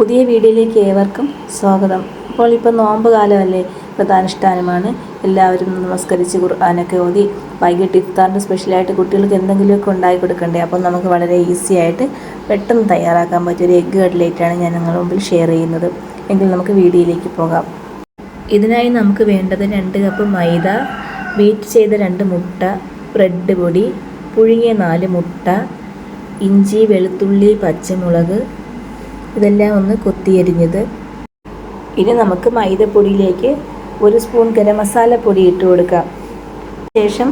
പുതിയ വീഡിയോയിലേക്ക് ഏവർക്കും സ്വാഗതം. അപ്പോൾ ഇപ്പോൾ നോമ്പ് കാലമല്ലേ? പ്രധാനുഷ്ഠാനമാണ് എല്ലാവരും നമസ്കരിച്ച് ഖുർആാനൊക്കെ ഓതി വൈകിട്ട് ഇഫ്താറിന്റെ സ്പെഷ്യലായിട്ട് കുട്ടികൾക്ക് എന്തെങ്കിലുമൊക്കെ ഉണ്ടാക്കി കൊടുക്കണ്ടേ? അപ്പോൾ നമുക്ക് വളരെ ഈസി ആയിട്ട് പെട്ടെന്ന് തയ്യാറാക്കാൻ പറ്റിയ ഒരു എഗ്ഗ് കട്ട്ലേറ്റാണ് ഞാൻ നിങ്ങളുടെ മുമ്പിൽ ഷെയർ ചെയ്യുന്നത്. എങ്കിൽ നമുക്ക് വീഡിയോയിലേക്ക് പോകാം. ഇതിനായി നമുക്ക് വേണ്ടത് രണ്ട് കപ്പ് മൈദ ബീറ്റ് ചെയ്ത രണ്ട് മുട്ട ബ്രെഡ് പൊടി പുഴുങ്ങിയ നാല് മുട്ട ഇഞ്ചി വെളുത്തുള്ളി പച്ചമുളക് ഇതെല്ലാം ഒന്ന് കൊത്തിയരിഞ്ഞത്. ഇനി നമുക്ക് മൈദപ്പൊടിയിലേക്ക് ഒരു സ്പൂൺ ഗരം മസാല പൊടി ഇട്ട് കൊടുക്കാം. ശേഷം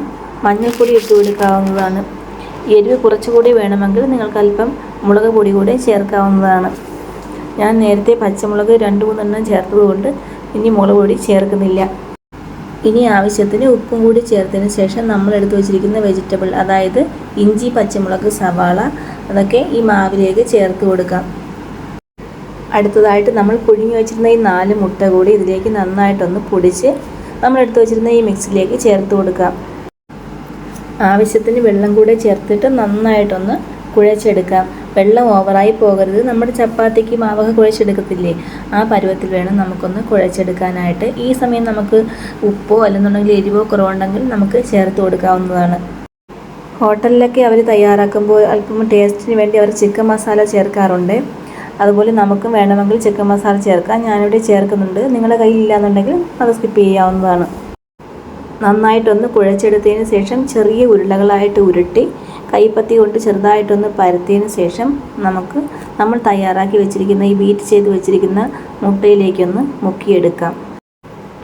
മഞ്ഞൾപ്പൊടി ഇട്ട് കൊടുക്കാവുന്നതാണ്. എരിവ് കുറച്ചുകൂടി വേണമെങ്കിൽ നിങ്ങൾക്ക് അല്പം മുളക് പൊടി കൂടെ ചേർക്കാവുന്നതാണ്. ഞാൻ നേരത്തെ പച്ചമുളക് രണ്ട് മൂന്നെണ്ണം ചേർത്തതുകൊണ്ട് ഇനി മുളക് പൊടി ചേർക്കുന്നില്ല. ഇനി ആവശ്യത്തിന് ഉപ്പും കൂടി ചേർത്തതിന് ശേഷം നമ്മൾ എടുത്തു വെച്ചിരിക്കുന്ന വെജിറ്റബിൾ അതായത് ഇഞ്ചി പച്ചമുളക് സവാള അതൊക്കെ ഈ മാവിലേക്ക് ചേർത്ത് കൊടുക്കാം. അടുത്തതായിട്ട് നമ്മൾ പുഴുങ്ങി വെച്ചിരുന്ന ഈ നാല് മുട്ട കൂടി ഇതിലേക്ക് നന്നായിട്ടൊന്ന് പൊടിച്ച് നമ്മൾ എടുത്തു വെച്ചിരുന്ന ഈ മിക്സിലേക്ക് ചേർത്ത് കൊടുക്കാം. ആവശ്യത്തിന് വെള്ളം കൂടെ ചേർത്തിട്ട് നന്നായിട്ടൊന്ന് കുഴച്ചെടുക്കാം. വെള്ളം ഓവറായി പോകരുത്. നമ്മുടെ ചപ്പാത്തിക്ക് മാവൊക്കെ കുഴച്ചെടുക്കത്തില്ലേ? ആ പരുവത്തിൽ വേണം നമുക്കൊന്ന് കുഴച്ചെടുക്കാനായിട്ട്. ഈ സമയം നമുക്ക് ഉപ്പോ അല്ലെന്നുണ്ടെങ്കിൽ എരിവോ കുറവുണ്ടെങ്കിൽ നമുക്ക് ചേർത്ത് കൊടുക്കാവുന്നതാണ്. ഹോട്ടലിലൊക്കെ അവർ തയ്യാറാക്കുമ്പോൾ അല്പം ടേസ്റ്റിന് വേണ്ടി അവർ ചിക്കൻ മസാല ചേർക്കാറുണ്ട്. അതുപോലെ നമുക്കും വേണമെങ്കിൽ ചിക്കൻ മസാല ചേർക്കാം. ഞാനിവിടെ ചേർക്കുന്നുണ്ട്. നിങ്ങളുടെ കയ്യിൽ ഇല്ലാന്നുണ്ടെങ്കിൽ അത് സ്കിപ്പ് ചെയ്യാവുന്നതാണ്. നന്നായിട്ടൊന്ന് കുഴച്ചെടുത്തതിന് ശേഷം ചെറിയ ഉരുളകളായിട്ട് ഉരുട്ടി കൈപ്പത്തി കൊണ്ട് ചെറുതായിട്ടൊന്ന് പരത്തിയതിന് ശേഷം നമുക്ക് നമ്മൾ തയ്യാറാക്കി വെച്ചിരിക്കുന്ന ഈ ബീറ്റ് ചെയ്ത് വെച്ചിരിക്കുന്ന മുട്ടയിലേക്കൊന്ന് മുക്കിയെടുക്കാം.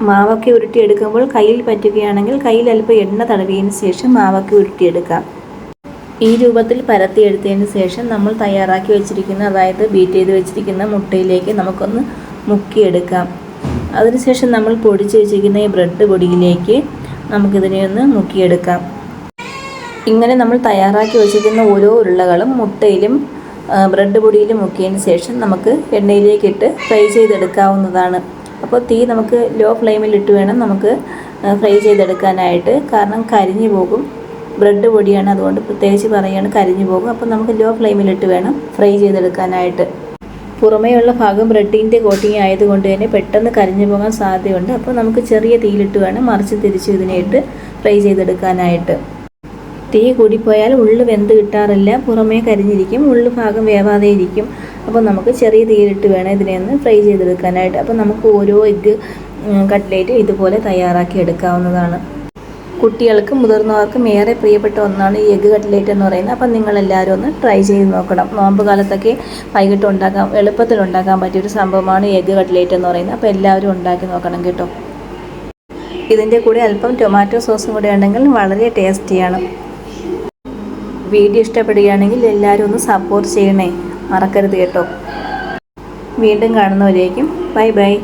മാവൊക്കെ ഉരുട്ടിയെടുക്കുമ്പോൾ കയ്യിൽ പറ്റുകയാണെങ്കിൽ കയ്യിൽ അല്പം എണ്ണ തടവിയതിന് ശേഷം മാവൊക്കെ ഉരുട്ടിയെടുക്കാം. ഈ രൂപത്തിൽ പരത്തിയെടുത്തതിന് ശേഷം നമ്മൾ തയ്യാറാക്കി വെച്ചിരിക്കുന്ന അതായത് ബീറ്റ് ചെയ്ത് വെച്ചിരിക്കുന്ന മുട്ടയിലേക്ക് നമുക്കൊന്ന് മുക്കിയെടുക്കാം. അതിനുശേഷം നമ്മൾ പൊടിച്ച് വെച്ചിരിക്കുന്ന ഈ ബ്രെഡ് പൊടിയിലേക്ക് നമുക്കിതിനെ ഒന്ന് മുക്കിയെടുക്കാം. ഇങ്ങനെ നമ്മൾ തയ്യാറാക്കി വെച്ചിരിക്കുന്ന ഓരോ ഉരുളകളും മുട്ടയിലും ബ്രെഡ് പൊടിയിലും മുക്കിയതിന് ശേഷം നമുക്ക് എണ്ണയിലേക്ക് ഇട്ട് ഫ്രൈ ചെയ്തെടുക്കാവുന്നതാണ്. അപ്പോൾ തീ നമുക്ക് ലോ ഫ്ലെയിമിൽ ഇട്ട് വേണം നമുക്ക് ഫ്രൈ ചെയ്തെടുക്കാനായിട്ട്. കാരണം കരിഞ്ഞു പോകും. ബ്രെഡ് പൊടിയാണ് അതുകൊണ്ട് പ്രത്യേകിച്ച് പറയുകയാണ് കരിഞ്ഞു പോകും. അപ്പോൾ നമുക്ക് ലോ ഫ്ലെയിമിലിട്ട് വേണം ഫ്രൈ ചെയ്തെടുക്കാനായിട്ട്. പുറമേയുള്ള ഭാഗം ബ്രെഡിന്റെ കോട്ടിങ് ആയതുകൊണ്ട് തന്നെ പെട്ടെന്ന് കരിഞ്ഞു പോകാൻ സാധ്യതയുണ്ട്. അപ്പോൾ നമുക്ക് ചെറിയ തീയിലിട്ട് വേണം മറിച്ച് തിരിച്ച് ഇതിനെ ഇട്ട് ഫ്രൈ ചെയ്തെടുക്കാനായിട്ട്. തീ കൂടിപ്പോയാൽ ഉള്ളു വെന്ത് കിട്ടാറില്ല. പുറമേ കരിഞ്ഞിരിക്കും ഉള്ളു ഭാഗം വേവാതെ ഇരിക്കും. അപ്പോൾ നമുക്ക് ചെറിയ തീയിലിട്ട് വേണം ഇതിനെ ഒന്ന് ഫ്രൈ ചെയ്തെടുക്കാനായിട്ട്. അപ്പോൾ നമുക്ക് ഓരോ എഗ്ഗ് കട്ട്ലേറ്റ് ഇതുപോലെ തയ്യാറാക്കി എടുക്കാവുന്നതാണ്. കുട്ടികൾക്കും മുതിർന്നവർക്കും ഏറെ പ്രിയപ്പെട്ട ഒന്നാണ് ഈ എഗ്ഗ് കട്ട്ലേറ്റ് എന്ന് പറയുന്നത്. അപ്പം നിങ്ങളെല്ലാവരും ഒന്ന് ട്രൈ ചെയ്ത് നോക്കണം. നോമ്പ് കാലത്തൊക്കെ വൈകിട്ട് ഉണ്ടാക്കാൻ എളുപ്പത്തിൽ ഉണ്ടാക്കാൻ പറ്റിയ ഒരു സംഭവമാണ് എഗ്ഗ് കട്ട്ലേറ്റ് എന്ന് പറയുന്നത്. അപ്പോൾ എല്ലാവരും ഉണ്ടാക്കി നോക്കണം കേട്ടോ. ഇതിന്റെ കൂടെ അല്പം ടൊമാറ്റോ സോസും കൂടെ ഉണ്ടെങ്കിൽ വളരെ ടേസ്റ്റിയാണ്. വീഡിയോ ഇഷ്ടപ്പെടുകയാണെങ്കിൽ എല്ലാവരും ഒന്ന് സപ്പോർട്ട് ചെയ്യണേ. മറക്കരുത് കേട്ടോ. വീണ്ടും കാണുന്നവരേക്കും ബൈ ബൈ.